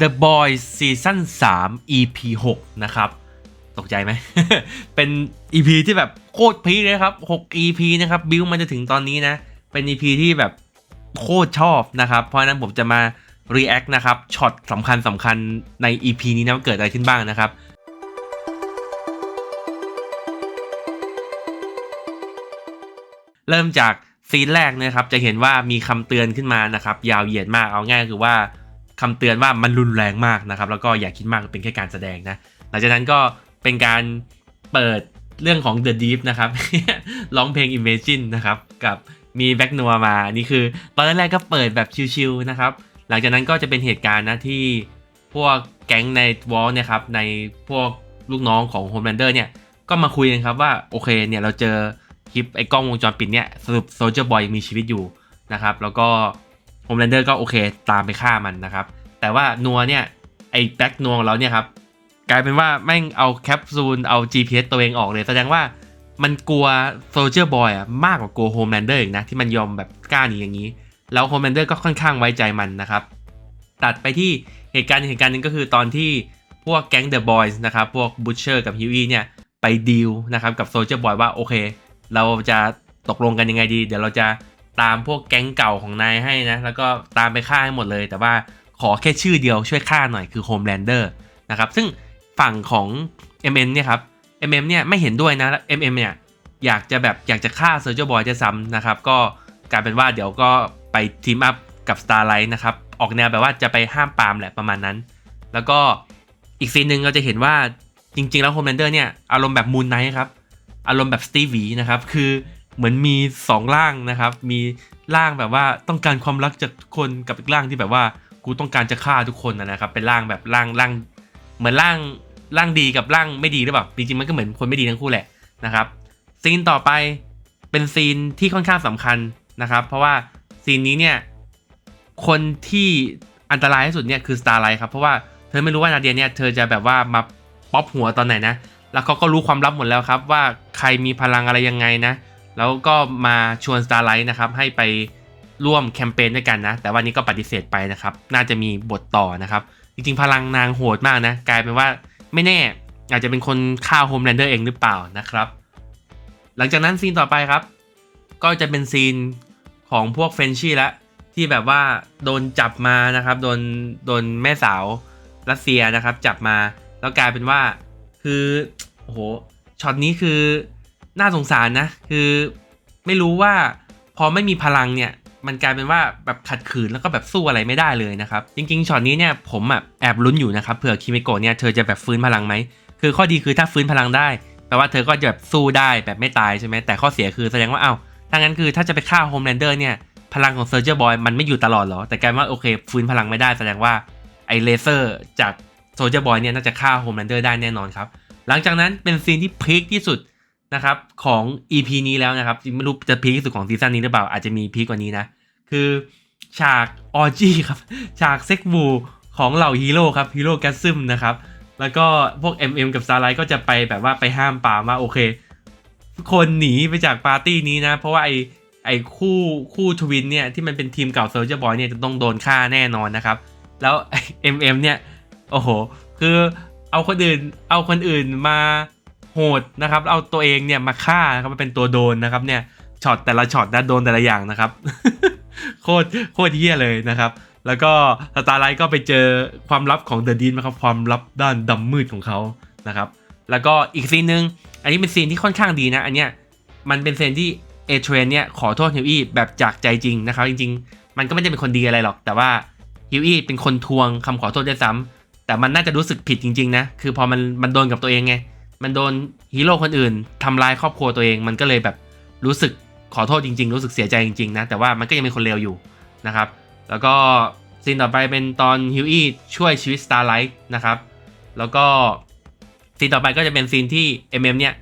The Boys ซีซั่น3 EP 6 นะครับ ตกใจไหม เป็น EP ที่แบบโคตรพีคเลยครับ 6 EP นะครับ บิวมันจะถึงตอนนี้นะ เป็น EP ที่แบบโคตรชอบนะครับ เพราะนั้นผมจะมา react นะครับ ช็อตสำคัญสำคัญใน EP นี้นะว่าเกิดอะไรขึ้นบ้างนะครับเริ่มจากซีนแรกนะครับจะเห็นว่ามีคำเตือนขึ้นมานะครับ ยาวเหยียดมากเอาง่ายคือว่า คำเตือนว่ามันรุนแรงมากนะครับ แล้วก็อย่าคิดมากเป็นแค่การแสดงนะ หลังจากนั้นก็เป็นการเปิดเรื่องของ The Deep นะครับ ร้องเพลง Imagine นะครับ กับมีแบ็กนัวมา นี่คือ ตอนแรกๆก็เปิดแบบชิลๆนะครับ หลังจากนั้นก็จะเป็นเหตุการณ์นะที่พวกแก๊งในวอลเนี่ยครับ ในพวกลูกน้องของ Homelander เนี่ย ก็มาคุยกันครับว่า โอเคเนี่ยเราเจอคลิปไอ้กล้องวงจรปิดเนี่ย สรุปโซ l เจอร์บอยยังมีชีวิตอยู่นะครับ แล้วก็ โฮมแลนเดอร์ก็โอเคตามไปฆ่ามันนะครับ แต่ว่านัวเนี่ย ไอ้แบ็กนัวของเราเนี่ยครับ กลายเป็นว่าแม่งเอาแคปซูลเอา GPS ตัวเองออกเลย แสดงว่ามันกลัวโซเจอร์บอยอะมากกว่ากลัวโฮมแลนเดอร์อีกนะ ที่มันยอมแบบกล้าหนีอย่างนี้ แล้วโฮมแลนเดอร์ก็ค่อนข้างไว้ใจมันนะครับ ตัดไปที่เหตุการณ์เหตุการณ์หนึงก็คือตอนที่พวกแก๊งเดอะบอยส์นะครับ พวกบูชเชอร์กับฮิวอี้เนี่ย ไปดีลนะครับ กับโซเจอร์บอยว่าโอเค เราจะตกลงกันยังไงดี เดี๋ยวเราจะ ตามพวกแก๊งเก่าของนายให้นะ แล้วก็ตามไปฆ่าให้หมดเลย แต่ว่าขอแค่ชื่อเดียวช่วยฆ่าหน่อยคือโฮมแลนเดอร์นะครับ ซึ่งฝั่งของ MN เนี่ยครับ MM เนี่ยไม่เห็นด้วยนะ MM เนี่ยอยากจะแบบอยากจะฆ่าโซ l เจอร์บอยจะซ้ำนะครับ ก็กลายเป็นว่าเดี๋ยวก็ไปทีมอัพกับ Starlight นะครับ ออกแนวแบบว่าจะไปห้ามปามแหละประมาณนั้น แล้วก็อีกซีนหนึ่งเราจะเห็นว่าจริง ๆ แล้วโฮมแลนเดอร์เนี่ยอารมณ์แบบมูนไนท์ครับ อารมณ์แบบสตีวีนะครับ คือ เหมือนมี2ร่างนะครับ มีร่างแบบว่าต้องการความรักจากทุกคนกับอีกร่างที่แบบว่ากูต้องการจะฆ่าทุกคนนะครับ เป็นร่างแบบร่างร่างเหมือนร่างร่างดีกับร่างไม่ดีหรือเปล่าจริงๆมันก็เหมือนคนไม่ดีทั้งคู่แหละนะครับซีนต่อไปเป็นซีนที่ค่อนข้างสำคัญนะครับ เพราะว่าซีนนี้เนี่ยคนที่อันตรายที่สุดเนี่ยคือ Starlight ครับเพราะว่าเธอไม่รู้ว่านาเดียเนี่ยเธอจะแบบว่ามาป๊อปหัวตอนไหนนะ แล้วเขาก็รู้ความลับหมดแล้วครับว่าใครมีพลังอะไรยังไงนะ แล้วก็มาชวน Starlight นะครับให้ไปร่วมแคมเปญด้วยกันนะ แต่วันนี้ก็ปฏิเสธไปนะครับ น่าจะมีบทต่อนะครับ จริงๆ พลังนางโหดมากนะ กลายเป็นว่าไม่แน่อาจจะเป็นคนฆ่าโฮมแลนเดอร์เองหรือเปล่านะครับ หลังจากนั้นซีนต่อไปครับ ก็จะเป็นซีนของพวกเฟนชี่ละที่แบบว่าโดนจับมานะครับ โดนโดนแม่สาวรัสเซียนะครับ จับมา แล้วกลายเป็นว่าคือโอ้โหช็อตนี้คือ น่าสงสารนะ คือไม่รู้ว่าพอไม่มีพลังเนี่ยมันกลายเป็นว่าแบบขัดขืนแล้วก็แบบสู้อะไรไม่ได้เลยนะครับ จริงๆช็อตนี้เนี่ยผมแบบแอบลุ้นอยู่นะครับเผื่อคิมิโกะเนี่ยเธอจะแบบฟื้นพลังไหมคือข้อดีคือถ้าฟื้นพลังได้แปลว่าเธอก็จะแบบสู้ได้แบบไม่ตายใช่ไหมแต่ข้อเสียคือแสดงว่าเอ้าถ้างั้นคือถ้าจะไปฆ่าโฮมแลนเดอร์เนี่ยพลังของเซอร์เจอร์บอยมันไม่อยู่ตลอดหรอ แต่กลายว่าโอเคฟื้นพลังไม่ได้แสดงว่าไอเลเซอร์จากโซเจอร์บอยเนี่ยน่าจะฆ่าโฮมแลนเดอร์ได้แน่นอนครับหลังจากนั้นเป็นซีนที่พีคที่สุด นะครับของ EP นี้แล้วนะครับไม่รู้จะพีคที่สุดของซีซั่นนี้หรือเปล่าอาจจะมีพีคกว่านี้นะ คือฉากออจีครับ ฉากเซ็กบูของเหล่าฮีโร่ครับฮีโร่แกซึมนะครับ แล้วก็พวก MM กับซาไลก็จะไปแบบว่าไปห้ามปามว่าโอเค คนหนีไปจากปาร์ตี้นี้นะ เพราะว่าไอไอคู่คู่ทวินเนี่ยที่มันเป็นทีมเก่าโซลเจอร์บอยเนี่ยจะต้องโดนฆ่าแน่นอนนะครับ แล้ว MM เนี่ยโอ้โห คือเอาคนอื่นเอาคนอื่นมา โหดนะครับเอาตัวเองเนี่ยมาฆ่านะครับมาเป็นตัวโดนนะครับเนี่ยช็อตแต่ละช็อตนะโดนแต่ละอย่างนะครับ โคตรโคตรเหี้ยเลยนะครับ แล้วก็สตาร์ไลท์ก็ไปเจอความลับของเดอะดีนนะครับความลับด้านดำมืดของเขานะครับ แล้วก็อีกซีนหนึ่งอันนี้เป็นซีนที่ค่อนข้างดีนะ อันเนี้ยมันเป็นซีนที่เอเทรนเนี่ยขอโทษฮิวอี้แบบจากใจจริงนะครับ จริง ๆ มันก็ไม่ได้เป็นคนดีอะไรหรอก แต่ว่าฮิวอี้เป็นคนทวงคำขอโทษด้วยซ้ำแต่มันน่าจะรู้สึกผิดจริง ๆ นะ คือพอมันมันโดนกับตัวเองไง มันโดนฮีโร่คนอื่นทำลายครอบครัวตัวเอง มันก็เลยแบบรู้สึกขอโทษจริง ๆ รู้สึกเสียใจจริง ๆ นะ แต่ว่ามันก็ยังเป็นคนเลวอยู่นะครับ แล้วก็ซีนต่อไปเป็นตอนฮิวอี้ช่วยชีวิตสตาร์ไลท์นะครับ แล้วก็ซีนต่อไปก็จะเป็นซีนที่ MM เอ็มเนี่ย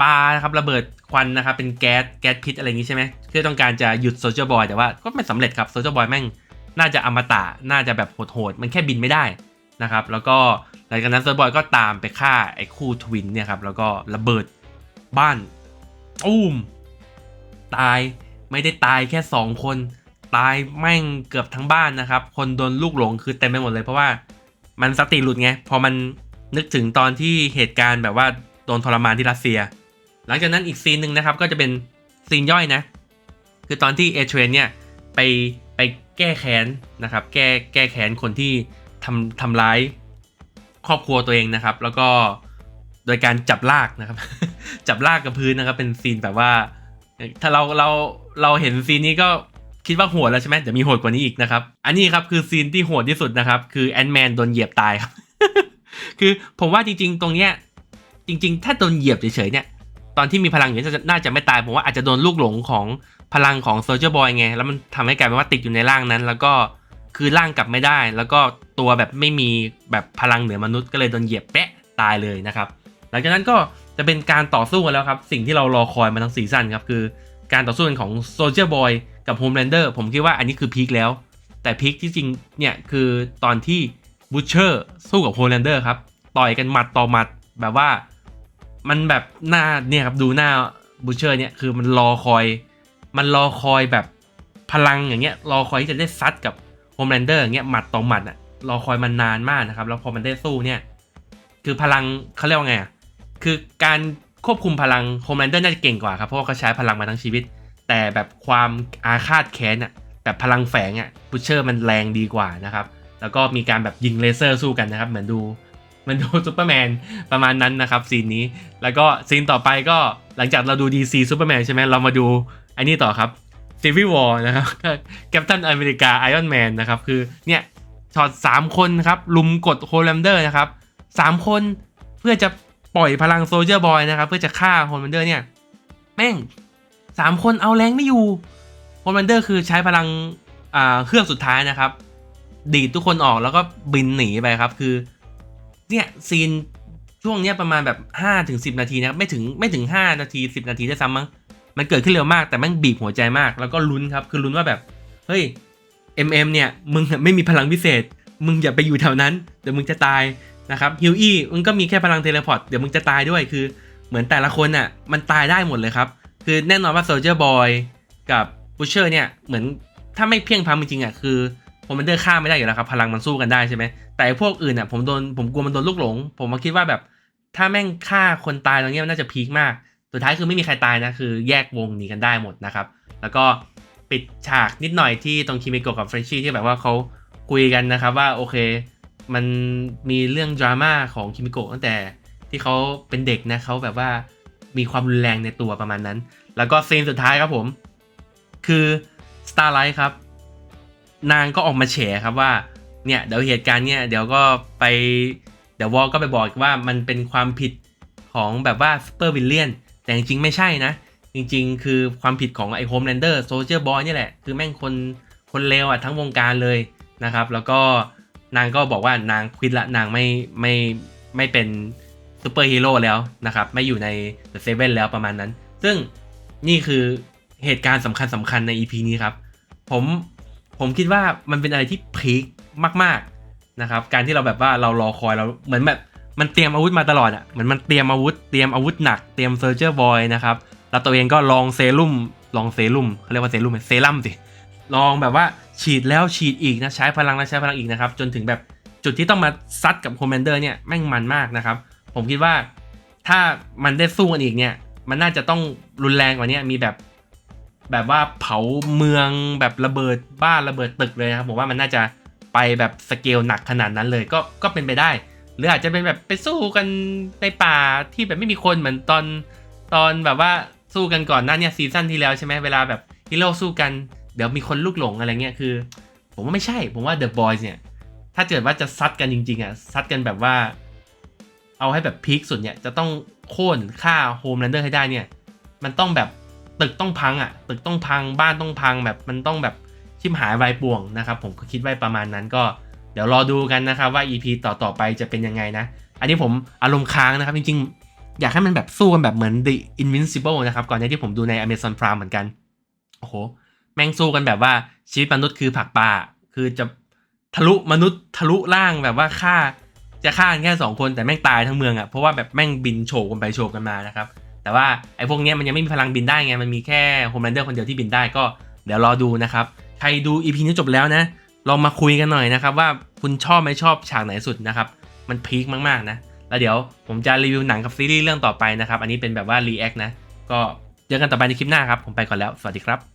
ปาครับระเบิดควันนะครับ เป็นแก๊สแก๊สพิษอะไรอย่างนี้ใช่ไหมเพื่อต้องการจะหยุดโซเชียลบอยแต่ว่าก็ไม่สำเร็จครับโซเชียลบอยแม่งน่าจะอมตะน่าจะแบบโหดๆมันแค่บินไม่ได้ นะครับแล้วก็หลังจากนั้นโซเชียลบอยก็ตามไปฆ่าไอ้คู่ทวินเนี่ยครับแล้วก็ระเบิดบ้านอุ้มตายไม่ได้ตายแค่ 2 คน ตายแม่งเกือบทั้งบ้านนะครับ คนโดนลูกหลงคือเต็มไปหมดเลยเพราะว่ามันสติหลุดไงพอมันนึกถึงตอนที่เหตุการณ์แบบว่าโดนทรมานที่รัสเซีย หลังจากนั้นอีกซีนหนึ่งนะครับก็จะเป็นซีนย่อยนะ คือตอนที่เอเทรนเนี่ยไปไปแก้แค้นนะครับ แก้แก้แค้นคนที่ ทำทำร้ายครอบครัวตัวเองนะครับ แล้วก็โดยการจับลากนะครับ จับลากกับพื้นนะครับ เป็นซีนแบบว่า ถ้าเราเราเราเห็นซีนนี้ก็คิดว่าโหดแล้วใช่ไหมเดี๋ยวมีโหดกว่านี้อีกนะครับ อันนี้ครับคือซีนที่โหดที่สุดนะครับ คือแอนแมนโดนเหยียบตายครับ คือผมว่าจริง ๆ ตรงเนี้ยจริง ๆ ถ้าโดนเหยียบเฉยๆเนี่ย ตอนที่มีพลังอยู่น่าจะไม่ตาย ผมว่าอาจจะโดนลูกหลงของพลังของโซเจอร์บอยไง แล้วมันทำให้กลายเป็นว่าติดอยู่ในร่างนั้น แล้วก็ คือร่างกลับไม่ได้ แล้วก็ตัวแบบไม่มีแบบพลังเหนือมนุษย์ก็เลยโดนเหยียบแปะตายเลยนะครับ หลังจากนั้นก็จะเป็นการต่อสู้กันแล้วครับ สิ่งที่เรารอคอยมาทั้งซีซั่นครับ คือการต่อสู้กันของโซเจอร์บอยกับโฮมแลนเดอร์ผมคิดว่าอันนี้คือพีคแล้ว แต่พีคที่จริงเนี่ยคือตอนที่บูชเชอร์สู้กับโฮมแลนเดอร์ครับต่อยกันหมัดต่อหมัดแบบว่ามันแบบหน้าเนี่ยครับดูหน้าบูชเชอร์เนี่ยคือมันรอคอย มันรอคอยแบบพลังอย่างเงี้ยรอคอยที่จะได้ซัดกับ โฮมแลนเดอร์อย่างเงี้ยหมัดต่อหมัดอะรอคอยมันนานมากนะครับ แล้วพอมันได้สู้เนี่ย คือพลังเขาเรียกว่าไงอะคือการควบคุมพลังโฮมแลนเดอร์น่าจะเก่งกว่าครับ เพราะว่าเขาใช้พลังมาทั้งชีวิต แต่แบบความอาฆาตแค้นอะแบบพลังแฝงอะบูเชอร์มันแรงดีกว่านะครับ แล้วก็มีการแบบยิงเลเซอร์สู้กันนะครับ เหมือนดูมันดูซูเปอร์แมนประมาณนั้นนะครับซีนนี้ แล้วก็ซีนต่อไปก็หลังจากเราดู DC ซูเปอร์แมนใช่ไหมเรามาดูไอ้นี่ต่อครับ Civil War นะครับแคปตันอเมริกาไอออนแมนนะครับ คือเนี่ยช็อตสามคนครับ ลุมกดโฮลแลมเดอร์นะครับสามคนเพื่อจะปล่อยพลังโซเจอร์บอยนะครับ เพื่อจะฆ่าโฮลแลมเดอร์เนี่ย แม่งสามคนเอาแรงไม่อยู่โฮลแลมเดอร์คือใช้พลังอ่าเครื่องสุดท้ายนะครับ ดีดทุกคนออกแล้วก็บินหนีไปครับ คือ เนี่ยซีนช่วงเนี้ยประมาณแบบ5ถึง10 นาทีนะครับไม่ถึงไม่ถึง 5 นาที 10 นาทีได้ซ้ำมั้ง มันเกิดขึ้นเร็วมากแต่แม่งบีบหัวใจมาก แล้วก็ลุ้นครับ คือลุ้นว่าแบบ เฮ้ย MM เอ็มเนี่ย มึงไม่มีพลังพิเศษ มึงอย่าไปอยู่แถวนั้น เดี๋ยวมึงจะตายนะครับฮิวอี้มึงก็มีแค่พลังเทเลพอร์ต เดี๋ยวมึงจะตายด้วย คือเหมือนแต่ละคนอะ มันตายได้หมดเลยครับ คือแน่นอนว่าโซ l เจอร์บอยกับบูชเชอร์เนี่ย เหมือนถ้าไม่เพียงพร้ำจริงๆอะ คือผมมันเดอร์ฆ่าไม่ได้อยู่แล้วครับ พลังมันสู้กันได้ใช่ไหม แต่พวกอื่นอะ ผมโดน ผมกลัวมันโดนลูกหลง ผมมาคิดว่าแบบ ถ้าแม่งฆ่าคนตายตรงนี้มันน่าจะพีคมาก สุดท้ายคือไม่มีใครตายนะ คือแยกวงหนีกันได้หมดนะครับ แล้วก็ปิดฉากนิดหน่อยที่ตรงคิมิโกะกับเฟรชชี่ที่แบบว่าเขาคุยกันนะครับว่าโอเค มันมีเรื่องดราม่าของคิมิโกะตั้งแต่ที่เขาเป็นเด็กนะเขาแบบว่ามีความรุนแรงในตัวประมาณนั้น แล้วก็ซีนสุดท้ายครับผม คือ Starlight ครับ นางก็ออกมาแฉครับว่าเนี่ยเดี๋ยวเหตุการณ์เนี่ยเดี๋ยวก็ไปเดี๋ยววอลก็ไปบอกว่ามันเป็นความผิดของแบบว่าซูเปอร์วิลเลียน แต่จริงๆ ไม่ใช่นะ จริงๆ คือความผิดของไอ้โฮมแลนเดอร์โซเจอร์บอยนี่แหละ คือแม่งคนคนเลวอะทั้งวงการเลยนะครับ แล้วก็นางก็บอกว่านางควิดละนางไม่ไม่ไม่เป็นซูเปอร์ฮีโร่แล้วนะครับ ไม่อยู่ในเดอะเซเว่นแล้วประมาณนั้น ซึ่งนี่คือเหตุการณ์สำคัญสำคัญใน EP นี้ครับ ผมผมคิดว่ามันเป็นอะไรที่พีคมาก ๆนะครับ การที่เราแบบว่าเรารอคอยเราเหมือนแบบ มันเตรียมอาวุธมาตลอดอะเหมือนมันเตรียมอาวุธเตรียมอาวุธหนักเตรียมเซอร์เจอร์บอยนะครับแล้วตัวเองก็ลองเซรุ่มลองเซรุ่มเขาเรียกว่าเซรุ่มไหมเซรั่มสิลองแบบว่าฉีดแล้วฉีดอีกนะใช้พลังแล้วใช้พลังอีกนะครับ จนถึงแบบจุดที่ต้องมาซัดกับคอมมนเดอร์เนี่ยแม่งมันมากนะครับ ผมคิดว่าถ้ามันได้สู้กันอีกเนี่ย มันน่าจะต้องรุนแรงกว่านี้มีแบบแบบว่าเผาเมืองแบบระเบิดบ้านระเบิดตึกเลยนะครับผมว่ามันน่าจะไปแบบสเกลหนักขนาดนั้นเลยก็ก็เป็นไปได้ หรืออาจจะเป็นแบบไปสู้กันในป่าที่แบบไม่มีคนเหมือนตอนตอนแบบว่าสู้กันก่อนหน้าเนี่ยซีซั่นที่แล้วใช่ไหมเวลาแบบฮีโร่สู้กันเดี๋ยวมีคนลูกหลงอะไรเงี้ยคือ ผมว่าไม่ใช่ ผมว่า The Boys เนี่ย ถ้าเกิดว่าจะซัดกันจริงๆอะซัดกันแบบว่า เอาให้แบบพีคสุดเนี่ยจะต้องโค่นฆ่าโฮมแลนเดอร์ให้ได้เนี่ย มันต้องแบบตึกต้องพังอะ ตึกต้องพังบ้านต้องพังแบบมันต้องแบบชิมหายวายป่วงนะครับ ผมก็คิดไว้ประมาณนั้นก็ เดี๋ยวรอดูกันนะครับว่า EP ต่อๆไปจะเป็นยังไงนะ อันนี้ผมอารมณ์ค้างนะครับ จริงๆ อยากให้มันแบบสู้กันแบบเหมือน The Invincible นะครับ ก่อนหน้าที่ผมดูใน Amazon Prime เหมือนกัน โอ้โห แม่งสู้กันแบบว่าชีวิตมนุษย์คือผักปลาคือจะทะลุมนุษย์ทะลุร่างแบบว่าฆ่าจะฆ่ากันแค่สองคนแต่แม่งตายทั้งเมืองอะ่ะเพราะว่าแบบแม่งบินโฉบกันไปโฉบกันมานะครับแต่ว่าไอ้พวกเนี้ยมันยังไม่มีพลังบินได้ไง มันมีแค่โฮมแลนเดอร์คนเดียวที่บินได้ก็เดี๋ยวรอดูนะครับ ใครดู EP นี้จบแล้วนะ ลองมาคุยกันหน่อยนะครับว่าคุณชอบไม่ชอบฉากไหนสุดนะครับ มันพีคมากๆนะ แล้วเดี๋ยวผมจะรีวิวหนังกับซีรีส์เรื่องต่อไปนะครับ อันนี้เป็นแบบว่ารีแอคนะ ก็เจอกันต่อไปในคลิปหน้าครับ ผมไปก่อนแล้ว สวัสดีครับ